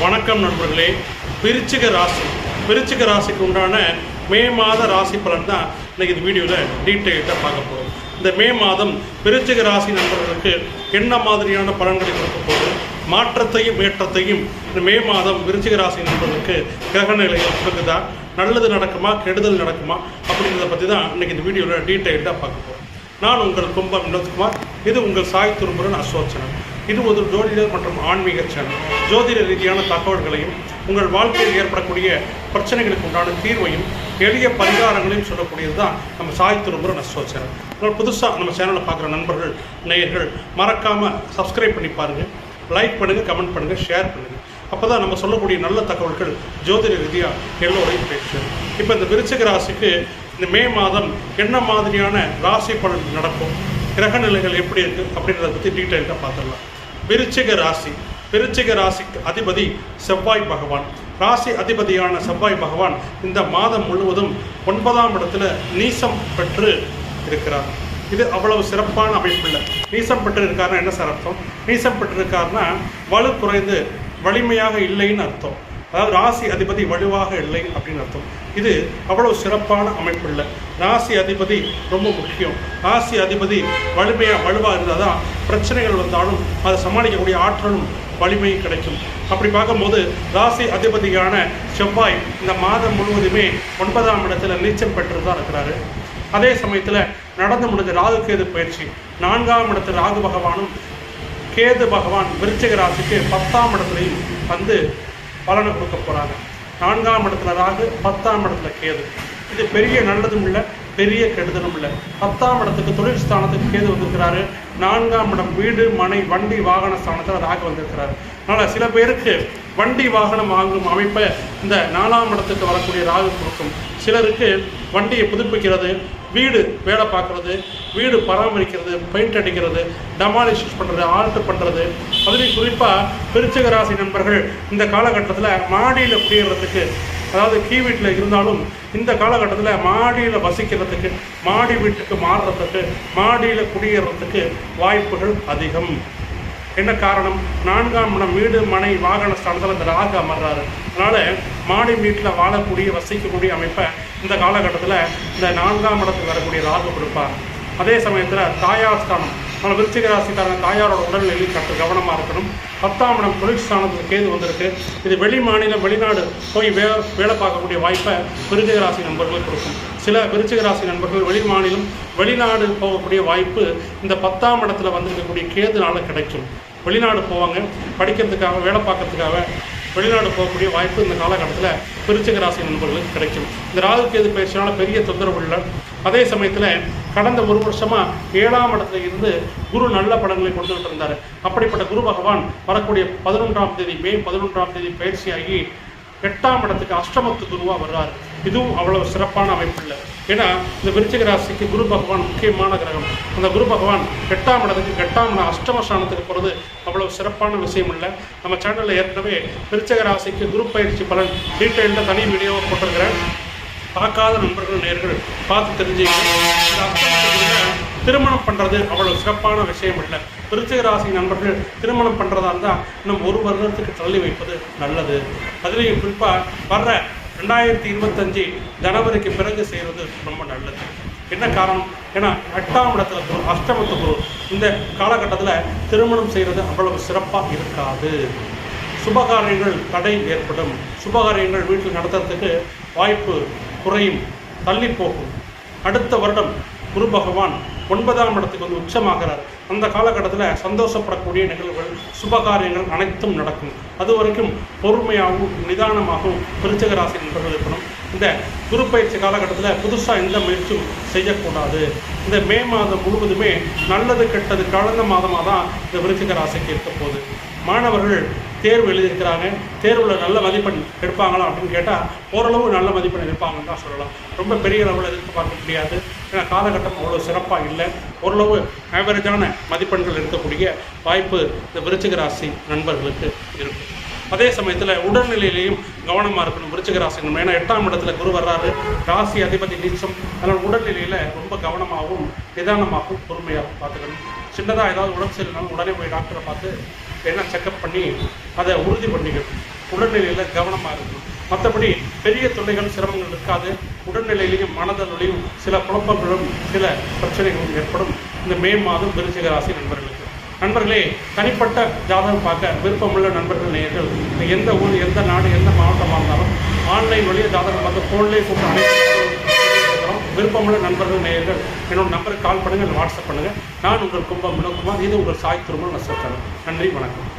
வணக்கம் நண்பர்களே. விருச்சிக ராசி. விருச்சிக ராசிக்கு உண்டான மே மாத ராசி பலன் தான் இன்னைக்கு இந்த வீடியோவில் டீட்டெயில்டாக பார்க்க போகிறோம் இந்த மே மாதம் விருச்சிக ராசி நண்பர்களுக்கு என்ன மாதிரியான பலன்களை கொடுக்க போகுது? மாற்றத்தையும் ஏற்றத்தையும் இந்த மே மாதம் விருச்சிக ராசி நண்பர்களுக்கு கிரக நிலைகள் கொடுக்குதா? நல்லது நடக்குமா? கெடுதல் நடக்குமா? அப்படிங்கிறத பற்றி தான் இன்னைக்கு இந்த வீடியோவில் டீட்டெயில்டாக பார்க்க போகிறோம் நான் உங்கள் கும்பம் வினோத்குமார். இது உங்கள் சாய் துருமுரன் அசோச்சனம் இது ஒரு ஜோதிடர் மற்றும் ஆன்மீக சேனல். ஜோதிட ரீதியான தகவல்களையும் உங்கள் வாழ்க்கையில் ஏற்படக்கூடிய பிரச்சனைகளுக்கு உண்டான தீர்வையும் எளிய பரிகாரங்களையும் சொல்லக்கூடியது தான் நம்ம சாய் திருமுருகன் அசோச்சனம் உங்கள் புதுசாக நம்ம சேனலை பார்க்குற நண்பர்கள் நேயர்கள் மறக்காமல் சப்ஸ்கிரைப் பண்ணி பாருங்கள் லைக் பண்ணுங்கள் கமெண்ட் பண்ணுங்கள் ஷேர் பண்ணுங்கள் அப்போ தான் நம்ம சொல்லக்கூடிய நல்ல தகவல்கள் ஜோதிட ரீதியாக எல்லோரையும் பேசும் இப்போ இந்த விருச்சிக ராசிக்கு இந்த மே மாதம் என்ன மாதிரியான ராசி பலன் நடக்கும் கிரக நிலைகள் எப்படி இருக்குது அப்படின்றத பற்றி டீட்டெயிலாக பார்த்துடலாம். விருச்சிக ராசி. விருச்சிக ராசிக்கு அதிபதி செவ்வாய் பகவான். ராசி அதிபதியான செவ்வாய் பகவான் இந்த மாதம் முழுவதும் ஒன்பதாம் இடத்துல நீசம் பெற்று இருக்கிறார். இது அவ்வளவு சிறப்பான அமைப்பு இல்லை. நீசம் பெற்று இருக்காருன்னா என்ன சார் அர்த்தம்? நீசம் பெற்று இருக்காருன்னா வலு குறைந்து வலிமையாக இல்லைன்னு அர்த்தம். அதாவது ராசி அதிபதி வலுவாக இல்லை அப்படின்னு அர்த்தம். இது அவ்வளவு சிறப்பான அமைப்பு இல்லை. ராசி அதிபதி ரொம்ப முக்கியம். ராசி அதிபதி வலிமையாக வலுவாக இருந்தால் தான் பிரச்சனைகள் வந்தாலும் அதை சமாளிக்கக்கூடிய ஆற்றலும் வலிமையும் கிடைக்கும். அப்படி பார்க்கும்போது ராசி அதிபதியான செவ்வாய் இந்த மாதம் முழுவதுமே ஒன்பதாம் இடத்துல நீச்சம் பெற்று தான் இருக்கிறாரு. அதே சமயத்தில் நடந்து முடிஞ்ச ராகு கேது பயிற்சி. நான்காம் இடத்துல ராகு பகவானும் கேது பகவான் விருச்சிக ராசிக்கு பத்தாம் இடத்துலையும் வந்து பலனை கொடுக்க போகிறாங்க நான்காம் இடத்துல ராகு பத்தாம் இடத்துல கேது. இது பெரிய நல்லதும் இல்லை பெரிய கெடுதலும் இல்லை. பத்தாம் இடத்துக்கு தொழில் ஸ்தானத்துக்கு கேது வந்திருக்கிறாரு. நான்காம் இடம் வீடு மனை வண்டி வாகன ஸ்தானத்தில் ராகு வந்திருக்கிறாரு. அதனால் சில பேருக்கு வண்டி வாகனம் வாங்கும் அமைப்பை இந்த நாலாம் இடத்துக்கு வரக்கூடிய ராகு கொடுக்கும். சிலருக்கு வண்டியை புதுப்பிக்கிறது வீடு வேலை பார்க்குறது வீடு பராமரிக்கிறது பெயிண்ட் அடிக்கிறது டமாலிஷ் பண்ணுறது ஆல்ட் பண்ணுறது அதுலேயும் குறிப்பாக விருச்சிக ராசி நண்பர்கள் இந்த காலகட்டத்தில் மாடியில் குடியேறதுக்கு அதாவது கீ வீட்டில் இருந்தாலும் இந்த காலகட்டத்தில் மாடியில் வசிக்கிறதுக்கு மாடி வீட்டுக்கு மாறுறதுக்கு மாடியில் குடியேறதுக்கு வாய்ப்புகள் அதிகம். என்ன காரணம்? நான்காம் இடம் வீடு மனை வாகன ஸ்தானத்தில் இந்த ராகு அமர்றாரு. அதனால் மாடி வீட்டில் வாழக்கூடிய வசிக்கக்கூடிய அமைப்பை இந்த காலகட்டத்தில் இந்த நான்காம் இடத்துக்கு வரக்கூடிய ராகு கொடுப்பார். அதே சமயத்தில் தாயார் ஸ்தானம். நம்ம விருச்சிக ராசிக்காரன் தாயாரோட உடல்நிலையில் சற்று கவனமாக இருக்கணும். பத்தாம் இடம் தொழில் கேது வந்திருக்கு. இது வெளி மாநிலம் வெளிநாடு போய் வே வேலை பார்க்கக்கூடிய வாய்ப்பை விருச்சிக ராசி நண்பர்கள் கொடுக்கும். சில விருச்சிக ராசி நண்பர்கள் வெளி மாநிலம் வெளிநாடு போகக்கூடிய வாய்ப்பு இந்த பத்தாம் இடத்துல வந்திருக்கக்கூடிய கேதுனால கிடைக்கும். வெளிநாடு போவாங்க படிக்கிறதுக்காக வேலை பார்க்கறதுக்காக வெளிநாடு போகக்கூடிய வாய்ப்பு இந்த காலகட்டத்தில் விருச்சிக ராசி நண்பர்களுக்கு கிடைக்கும். இந்த ராகு கேது பயிற்சினால பெரிய தொந்தரவு இல்லை. அதே சமயத்தில் கடந்த ஒரு வருஷமாக ஏழாம் இடத்துல இருந்து குரு நல்ல படங்களை கொடுத்துக்கிட்டு இருந்தார் அப்படிப்பட்ட குரு பகவான் வரக்கூடிய பதினொன்றாம் தேதி மே பதினொன்றாம் தேதி பயிற்சியாகி எட்டாம் இடத்துக்கு அஷ்டமத்து குருவாக வர்றார். இதுவும் அவ்வளவு சிறப்பான அமைப்பு இல்லை. ஏன்னா இந்த விருச்சிக ராசிக்கு குரு பகவான் முக்கியமான கிரகம். அந்த குரு பகவான் எட்டாம் இடத்துக்கு எட்டாம் இடம் அஷ்டம ஸ்தானத்துக்கு போகிறது அவ்வளவு சிறப்பான விஷயம் இல்லை. நம்ம சேனலில் ஏற்கனவே விருச்சிக ராசிக்கு குரு பயிற்சி பலன் டீட்டெயிலில் தனி வீடியோவை போட்டிருக்கிறேன். பார்க்காத நண்பர்கள் நேர்கள் பார்த்து தெரிஞ்சுக்கணும். திருமணம் பண்ணுறது அவ்வளோ சிறப்பான விஷயம் இல்லை. விருச்சிக ராசி நண்பர்கள் திருமணம் பண்ணுறதா இருந்தால் இன்னும் ஒரு வருடத்துக்கு தள்ளி வைப்பது நல்லது. அதுலேயும் குறிப்பாக வர்ற ரெண்டாயிரத்தி இருபத்தஞ்சி ஜனவரிக்கு பிறகு செய்கிறது ரொம்ப நல்லது. என்ன காரணம்? ஏன்னா எட்டாம் இடத்துல குரு அஷ்டமத்து குரு இந்த காலகட்டத்தில் திருமணம் செய்கிறது அவ்வளவு சிறப்பாக இருக்காது. சுபகாரியங்கள் தடை ஏற்படும். சுபகாரியங்கள் வீட்டில் நடத்துறதுக்கு வாய்ப்பு குறையும் தள்ளி போகும். அடுத்த வருடம் குரு பகவான் ஒன்பதாம் இடத்துக்கு வந்து உச்சமாகிறார். அந்த காலகட்டத்தில் சந்தோஷப்படக்கூடிய நிகழ்வுகள் சுபகாரியங்கள் அனைத்தும் நடக்கும். அது வரைக்கும் பொறுமையாகவும் நிதானமாகவும் விருச்சக ராசி நண்பர்கள் இருக்கணும். இந்த குரு பயிற்சி காலகட்டத்தில் புதுசாக எந்த முயற்சியும் செய்யக்கூடாது. இந்த மே மாதம் முழுவதுமே நல்லது கெட்டது கலந்த மாதமாக தான் இந்த விருச்சிக ராசிக்கு இருக்க போகுது. மாணவர்கள் தேர்வு எழுதியிருக்கிறாங்க. தேர்வில் நல்ல மதிப்பெண் எடுப்பாங்களா அப்படின்னு கேட்டால் ஓரளவு நல்ல மதிப்பெண் எடுப்பாங்கன்னு தான் சொல்லலாம். ரொம்ப பெரிய அளவில் எதிர்பார்க்க முடியாது. ஏன்னா காலகட்டம் அவ்வளோ சிறப்பாக இல்லை. ஓரளவு ஆவரேஜான மதிப்பெண்கள் எடுக்கக்கூடிய வாய்ப்பு இந்த விருச்சிக ராசி நண்பர்களுக்கு இருக்கும் அதே சமயத்தில் உடல்நிலையிலையும் கவனமாக இருக்கணும். விருச்சிக ராசி ஏன்னா எட்டாம் இடத்துல குரு வர்றாரு. ராசி அதிபதி நீச்சம். அதனால் உடல்நிலையில் ரொம்ப கவனமாகவும் நிதானமாகவும் பொறுமையாகவும் பார்த்துக்கணும். சின்னதாக ஏதாவது உடம்பு சரியில்லைனாலும் உடனே போய் டாக்டரை பார்த்து என்ன செக்கப் பண்ணி அதை உறுதி பண்ணிக்கணும். உடல்நிலையில் கவனமாக இருக்கணும். மற்றபடி பெரிய தொல்லைகள் சிரமங்கள் இருக்காது. உடல்நிலையிலையும் மனதளவிலையும் சில குழப்பங்களும் சில பிரச்சனைகளும் ஏற்படும். இந்த மே மாதம் விருச்சிக ராசி நண்பர்களுக்கு. நண்பர்களே தனிப்பட்ட ஜாதகம் பார்க்க விருப்பமுள்ள நண்பர்கள் நேயர்கள் எந்த ஊர் எந்த நாடு எந்த மாவட்டமாக இருந்தாலும் ஆன்லைன் வழியாக ஜாதகம் பார்த்து ஃபோன்லேயே கூப்பிட்டு விருப்பமுள்ள நண்பர்கள் நேயர்கள் என்னோட நம்பருக்கு கால் பண்ணுங்கள் வாட்ஸ்அப் பண்ணுங்கள் நான் உங்கள் கும்பம் வினோக்குமார் இது உங்கள் சாய் நான் நசோத்தரம் நன்றி வணக்கம்.